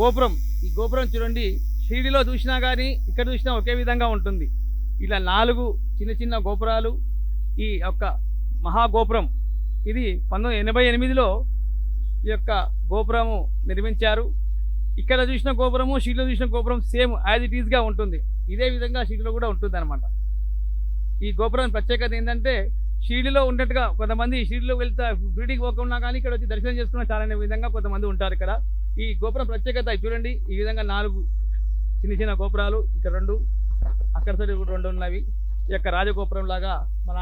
గోపురం. ఈ గోపురం చూడండి షిరిడిలో చూసినా కానీ ఇక్కడ చూసినా ఒకే విధంగా ఉంటుంది. ఇలా నాలుగు చిన్న చిన్న గోపురాలు ఈ యొక్క మహాగోపురం. ఇది పంతొమ్మిది ఎనభై ఎనిమిదిలో ఈ యొక్క గోపురము నిర్మించారు. ఇక్కడ చూసిన గోపురము షీట్లో చూసిన గోపురం సేమ్ యాజ్ ఇట్ ఈస్గా ఉంటుంది. ఇదే విధంగా షీట్లో కూడా ఉంటుంది అనమాట ఈ గోపురం ప్రత్యేకత ఏంటంటే షిరిడిలో ఉన్నట్టుగా కొంతమంది షిరిడిలో వెళ్తా షిరిడికి పోకుండా కానీ ఇక్కడ వచ్చి దర్శనం చేసుకున్న చాలా అనే విధంగా కొంతమంది ఉంటారు ఇక్కడ. ఈ గోపురం ప్రత్యేకత చూడండి. ఈ విధంగా నాలుగు చిన్న చిన్న గోపురాలు ఇక్కడ రెండు అక్కడ సైడ్ కూడా రెండు ఉన్నవి ఈ యొక్క రాజగోపురం లాగా మన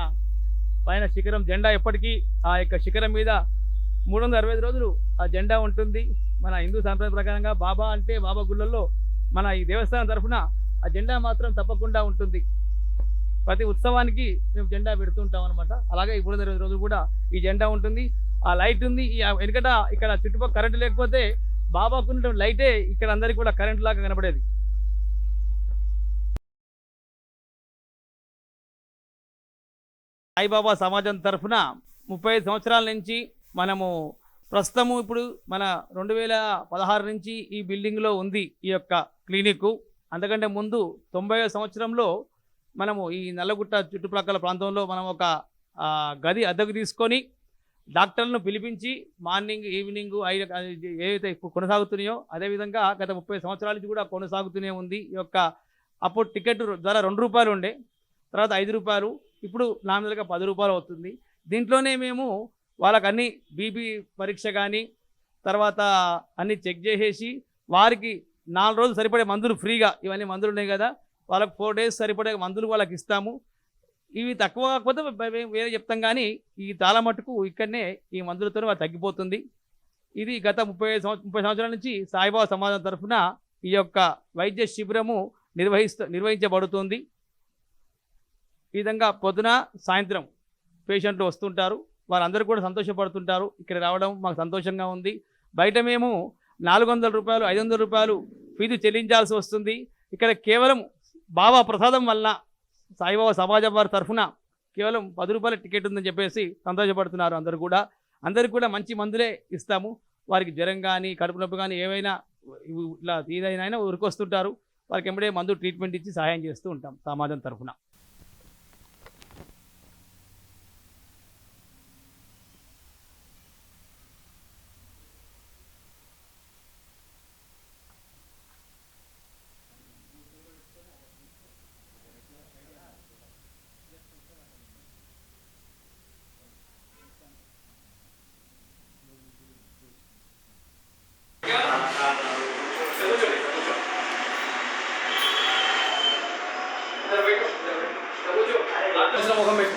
పైన శిఖరం జెండా ఎప్పటికీ ఆ యొక్క శిఖరం మీద మూడు వందల అరవై ఐదు రోజులు ఆ జెండా ఉంటుంది. మన హిందూ సాంప్రదాయ ప్రకారంగా బాబా అంటే బాబా గుళ్ళల్లో మన ఈ దేవస్థానం తరఫున ఆ జెండా మాత్రం తప్పకుండా ఉంటుంది. ప్రతి ఉత్సవానికి మేము జెండా పెడుతుంటాం అనమాట అలాగే ఇప్పుడు మూడు రోజులు కూడా ఈ జెండా ఉంటుంది ఆ లైట్ ఉంది ఈ వెనకట ఇక్కడ చుట్టుపక్కల కరెంట్ లేకపోతే బాబాకు ఉన్న లైటే ఇక్కడ అందరికి కూడా కరెంట్ లాగా కనపడేది సాయిబాబా సమాజం తరఫున ముప్పై ఐదు సంవత్సరాల నుంచి మనము ప్రస్తుతము ఇప్పుడు మన రెండు వేల పదహారు నుంచి ఈ బిల్డింగ్లో ఉంది ఈ యొక్క క్లినిక్ అంతకంటే ముందు తొంభై సంవత్సరంలో మనము ఈ నల్లగుట్ట చుట్టుప్రక్కల ప్రాంతంలో మనం ఒక గది అద్దెకు తీసుకొని డాక్టర్లను పిలిపించి మార్నింగ్ ఈవినింగ్ ఐదు ఏవైతే కొనసాగుతున్నాయో అదేవిధంగా గత ముప్పై సంవత్సరాల నుంచి కూడా కొనసాగుతూనే ఉంది. ఈ యొక్క అప్పుడు టికెట్ ధర రెండు రూపాయలు ఉండే తర్వాత ఐదు రూపాయలు ఇప్పుడు నామినల్గా పది రూపాయలు అవుతుంది. దీంట్లోనే మేము వాళ్ళకి అన్ని బీపీ పరీక్ష కానీ తర్వాత అన్ని చెక్ చేసేసి వారికి నాలుగు రోజులు సరిపడే మందులు ఫ్రీగా ఇవన్నీ మందులు ఉన్నాయి కదా వాళ్ళకి ఫోర్ డేస్ సరిపడే మందులు వాళ్ళకి ఇస్తాము. ఇవి తక్కువ కాకపోతే వేరే చెప్తాం కానీ ఈ చాలా మటుకు ఇక్కడనే ఈ మందులతో వాళ్ళు తగ్గిపోతుంది. ఇది గత ముప్పై ఐదు ముప్పై సంవత్సరాల నుంచి సాయిబాబా సమాజం తరఫున ఈ యొక్క వైద్య శిబిరము నిర్వహిస్తూ నిర్వహించబడుతుంది. ఈ విధంగా పొద్దున సాయంత్రం పేషెంట్లు వస్తుంటారు. వారందరూ కూడా సంతోషపడుతుంటారు. ఇక్కడ రావడం మాకు సంతోషంగా ఉంది. బయట మేము నాలుగు వందల రూపాయలు ఐదు వందల రూపాయలు ఫీజు చెల్లించాల్సి వస్తుంది. ఇక్కడ కేవలం బాబా ప్రసాదం వల్ల సాయిబాబా సమాజం వారి తరఫున కేవలం పది రూపాయల టికెట్ ఉందని చెప్పేసి సంతోషపడుతున్నారు అందరూ కూడా. అందరికి కూడా మంచి మందులే ఇస్తాము. వారికి జ్వరం కానీ కడుపు నొప్పి కానీ ఏవైనా ఇట్లా ఏదైనా ఉరికొస్తుంటారు వారికి ఎంబడే మందు ట్రీట్మెంట్ ఇచ్చి సహాయం చేస్తూ ఉంటాం సమాజం తరఫున. ముఖం పెట్టు.